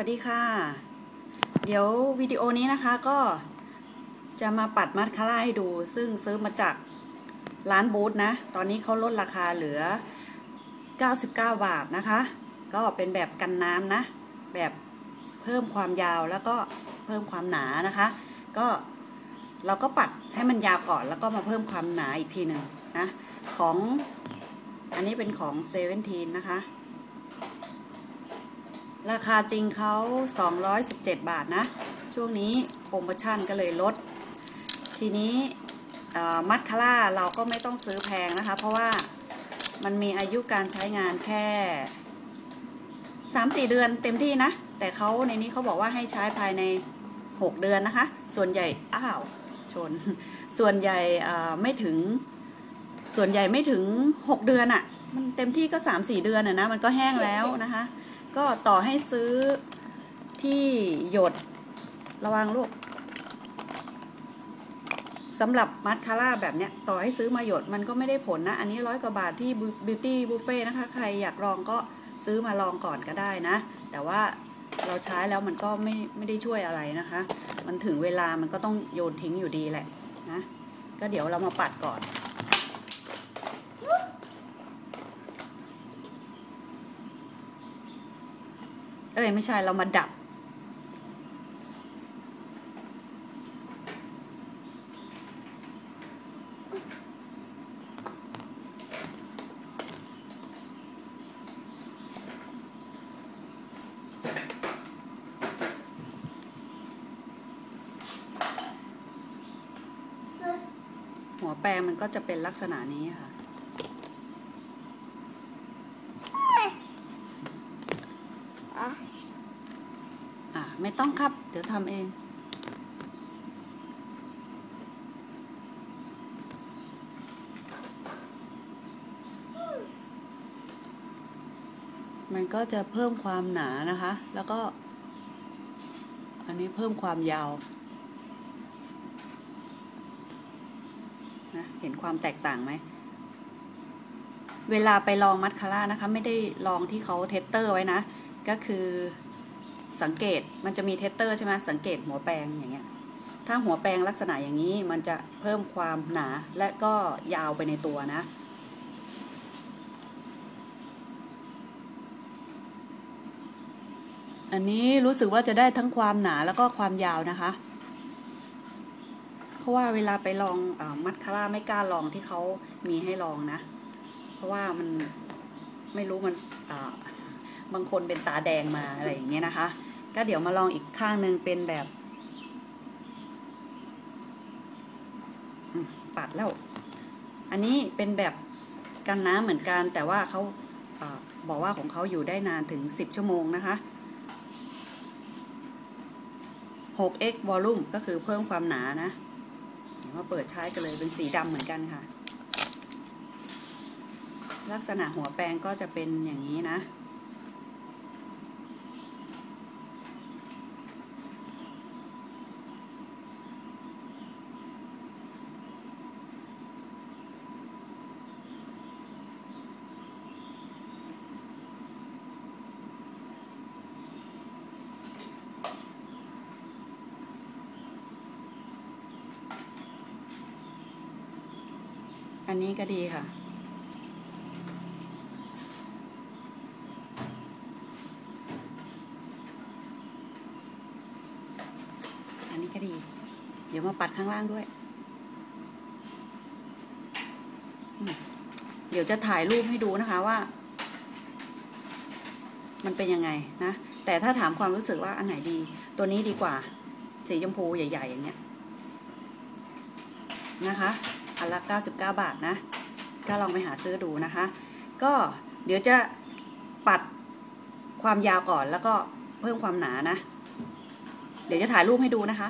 วัสดีค่ะ เดี๋ยววิดีโอนี้นะคะก็จะมาปัดมัดคาร่าให้ดู ซึ่งซื้อมาจากร้านบูธนะ ตอนนี้เขาลดราคาเหลือ 99 บาทนะคะ ก็เป็นแบบกันน้ำนะ แบบเพิ่มความยาวแล้วก็เพิ่มความหนานะคะ ก็เราก็ปัดให้มันยาวก่อนแล้วก็มาเพิ่มความหนาอีกทีหนึ่งนะ ของอันนี้เป็นของเซเว่นทีนนะคะ ราคาจริงเขา 217 บาทนะ ช่วงนี้โปรโมชั่นก็เลยลด ทีนี้มัดคาร่าเราก็ไม่ต้องซื้อแพงนะคะ เพราะว่ามันมีอายุการใช้งานแค่ 3-4 เดือนเต็มที่นะ แต่เขาในนี้เขาบอกว่าให้ใช้ภายใน 6 เดือนนะคะ ส่วนใหญ่ อ้าว ชน ส่วนใหญ่ไม่ถึง ส่วนใหญ่ไม่ถึง 6 เดือนอะ่ะ มันเต็มที่ก็ 3-4 เดือนอะนะ มันก็แห้งแล้วนะคะ ก็ต่อให้ซื้อที่หยดระวังลูกสำหรับมัสคาร่าแบบเนี้ย ต่อให้ซื้อมาหยดมันก็ไม่ได้ผลนะ อันนี้ร้อยกว่าบาทที่บิวตี้บุฟเฟ่นะคะ ใครอยากลองก็ซื้อมาลองก่อนก็ได้นะ แต่ว่าเราใช้แล้วมันก็ไม่ไม่ได้ช่วยอะไรนะคะ มันถึงเวลามันก็ต้องโยนทิ้งอยู่ดีแหละนะ ก็เดี๋ยวเรามาปัดก่อน เอ้ยไม่ใช่เรามาดับ หัวแปรงมันก็จะเป็นลักษณะนี้ค่ะ ไม่ต้องครับ เดี๋ยวทำเองมันก็จะเพิ่มความหนานะคะ แล้วก็ อันนี้เพิ่มความยาวนะเห็นความแตกต่างไหม เวลาไปลองมัดคาร่านะคะ ไม่ได้ลองที่เขาเทสเตอร์ไว้นะ ก็คือสังเกตมันจะมีเทสเตอร์ใช่ไหมสังเกตหัวแปรงอย่างเงี้ยถ้าหัวแปรงลักษณะอย่างนี้มันจะเพิ่มความหนาและก็ยาวไปในตัวนะ อันนี้รู้สึกว่าจะได้ทั้งความหนาแล้วก็ความยาวนะคะ เพราะว่าเวลาไปลองอมัดคาร่าไม่กล้าลองที่เขามีให้ลองนะ เพราะว่ามันไม่รู้มัน บางคนเป็นตาแดงมาอะไรอย่างเงี้ยนะคะ ก็เดี๋ยวมาลองอีกข้างหนึ่งเป็นแบบปัดแล้ว อันนี้เป็นแบบกันน้ำเหมือนกัน แต่ว่าเขาอบอกว่าของเขาอยู่ได้นานถึง 10 ชั่วโมงนะคะ 6x volume ก็คือเพิ่มความหนานะมาเปิดใช้กันเลยเป็นสีดำเหมือนกันค่ะ ลักษณะหัวแปรงก็จะเป็นอย่างนี้นะ อันนี้ก็ดีค่ะ อันนี้ก็ดี เดี๋ยวมาปัดข้างล่างด้วย เดี๋ยวจะถ่ายรูปให้ดูนะคะว่า มันเป็นยังไงนะ แต่ถ้าถามความรู้สึกว่าอันไหนดี ตัวนี้ดีกว่า สีชมพูใหญ่ ๆ อย่างเงี้ยนะคะ อันละ 99 บาทนะ ก็ลองไปหาซื้อดูนะคะ ก็เดี๋ยวจะปัดความยาวก่อนแล้วก็เพิ่มความหนานะ เดี๋ยวจะถ่ายรูปให้ดูนะคะ